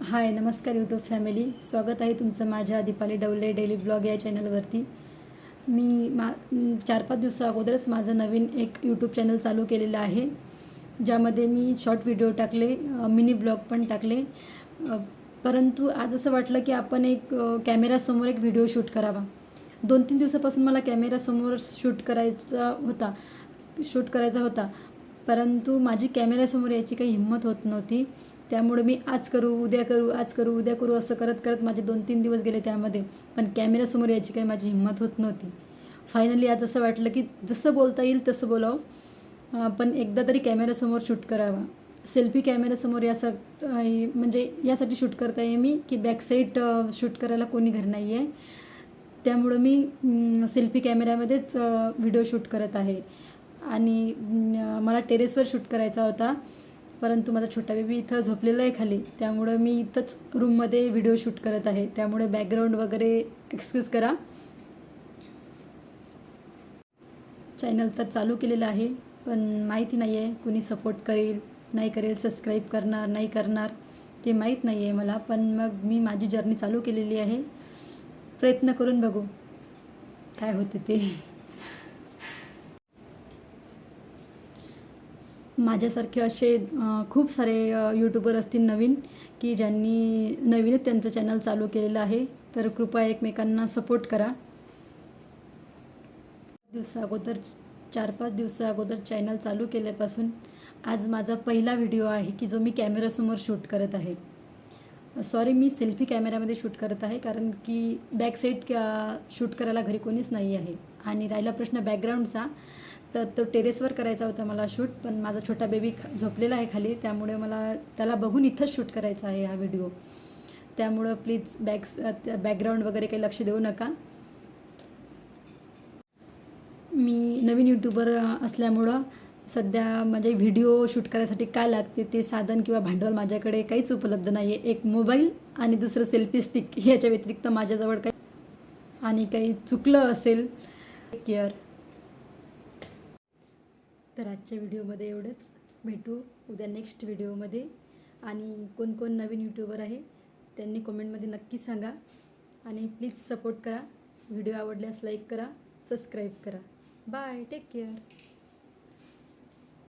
हाय नमस्कार YouTube family स्वागत आहे तुमचं माझ्या दीपाली डवले डेली ब्लॉग या चॅनलवरती मी मा चार पाच दिवसा अगोदरच माझं नवीन एक यूट्यूब चॅनल चालू केलेलं आहे ज्यामध्ये मी शॉर्ट व्हिडिओ टाकले मिनी ब्लॉग पण टाकले. परंतु आज असं वाटलं की आपण एक कॅमेऱ्यासमोर एक व्हिडिओ शूट करावा. दोन तीन दिवसापासून मला कॅमेऱ्यासमोर शूट करायचा होता शूट करायचा होता. परंतु माझी कॅमेऱ्यासमोर यायची काही हिंमत होत नव्हती. त्यामुळे मी आज करू उद्या करू आज करू उद्या करू असं करत करत माझे दोन तीन दिवस गेले त्यामध्ये. पण कॅमेऱ्यासमोर यायची काही माझी हिंमत होत नव्हती. फायनली आज असं वाटलं की जसं बोलता येईल तसं बोलावं. पण एकदा तरी कॅमेऱ्यासमोर शूट करावा. सेल्फी कॅमेऱ्यासमोर यासाठी म्हणजे यासाठी शूट करता येईल मी की बॅकसाईड शूट करायला कोणी घर नाही आहे त्यामुळं मी सेल्फी कॅमेऱ्यामध्येच व्हिडिओ शूट करत आहे. आणि मला टेरेसवर शूट करायचा होता. परंतु माझा छोटा बेबी इथं झोपलेला आहे खाली. त्यामुळं मी इथंच रूममध्ये व्हिडिओ शूट करत आहे. त्यामुळे बॅकग्राऊंड वगैरे एक्सक्यूज करा. चॅनल तर चालू केलेलं आहे पण माहिती नाही आहे कुणी सपोर्ट करेल नाही करेल सबस्क्राईब करणार नाही करणार ते माहीत नाही आहे मला. पण मग मी माझी जर्नी चालू केलेली आहे. प्रयत्न करून बघू. काय होते ते. माझ्यासारखे असे खूप सारे यूट्यूबर असतील नवीन की ज्यांनी नवीनच त्यांचं चॅनल चालू केलेलं आहे. तर कृपया एकमेकांना सपोर्ट करा. दिवसा अगोदर चार पाच दिवसा अगोदर चॅनल चालू केल्यापासून आज माझा पहिला व्हिडिओ आहे की जो मी कॅमेरासमोर शूट करत आहे. सॉरी मी सेल्फी कॅमेऱ्यामध्ये शूट करत आहे कारण की बॅक साईड शूट करायला घरी कोणीच नाही आहे. आणि राहिला प्रश्न बॅकग्राऊंडचा तर तो टेरेसवर करायचा होता मला शूट पण माझा छोटा बेबी झोपलेला आहे खाली त्यामुळे मला त्याला बघून इथंच शूट करायचा आहे हा व्हिडिओ त्यामुळं प्लीज बॅक्स बॅकग्राऊंड वगैरे काही लक्ष देऊ नका. मी नवीन यूट्यूबर असल्यामुळं सध्या माझे व्हिडिओ शूट करायसाठी काय लागते ते साधन किंवा भांडवल माझ्याकडे काहीच उपलब्ध नाही आहे एक मोबाईल आणि दुसरं सेल्फी स्टिक याच्या व्यतिरिक्त माझ्याजवळ काही आणि काही चुकलं असेल केअर तर आजच्या व्हिडिओमध्ये एवढंच. भेटू उद्या नेक्स्ट व्हिडिओमध्ये. आणि कोण कोण नवीन यूट्यूबर आहे त्यांनी कमेंटमध्ये नक्की सांगा. आणि प्लीज सपोर्ट करा. व्हिडिओ आवडल्यास लाईक करा सबस्क्राईब करा. Bye take care